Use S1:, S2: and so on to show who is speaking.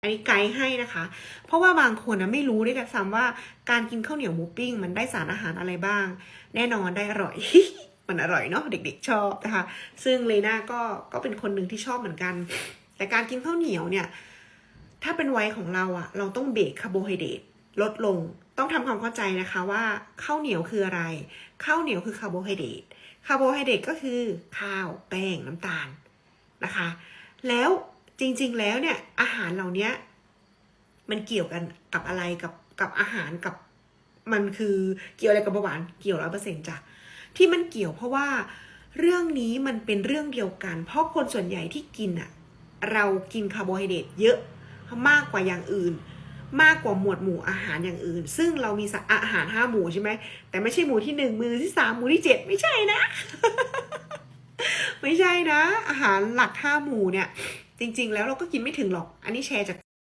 S1: อันนี้ไกด์ให้นะคะ เพราะว่าบางคนนะไม่รู้ด้วยกันซ้ำว่าการกินข้าวเหนียวหมูปิ้ง มันได้สารอาหารอะไรบ้าง แน่นอนได้อร่อย มันอร่อยเนาะเด็กๆชอบนะคะ ซึ่งเลน่าก็ก็เป็นคนหนึ่งที่ชอบเหมือนกัน แต่การกินข้าวเหนียวเนี่ย ถ้าเป็นวัยของเราอะเราต้องเบรกคาร์โบไฮเดรตลดลง ต้องทำความเข้าใจนะคะว่าข้าวเหนียวคืออะไร ข้าวเหนียวคือคาร์โบไฮเดรตคาร์โบไฮเดรตก็คือข้าวแป้งน้ำตาลนะคะ แล้ว จริง ๆ แล้วเนี่ย อาหารเหล่านี้มันเกี่ยวกันกับอะไรกับกับอาหารกับมันคือเกี่ยวอะไรกับเบาหวานเกี่ยวร้อยเปอร์เซ็นต์จ้ะที่มันเกี่ยวเพราะว่าเรื่องนี้มันเป็นเรื่องเดียวกัน เพราะคนส่วนใหญ่ที่กินอะเรากินคาร์โบไฮเดรตเยอะมากกว่าอย่างอื่น มากกว่าหมวดหมู่อาหารอย่างอื่น ซึ่งเรามีอาหารห้าหมู่ใช่ไหมแต่ไม่ใช่หมู่ที่หนึ่งหมู่ที่สามหมู่ที่เจ็ดไม่ใช่นะ ไม่ใช่นะ อาหารหลักห้าหมู่เนี่ย จริง ๆ แล้วเราก็กินไม่ถึงหรอก อันนี้แชร์จาก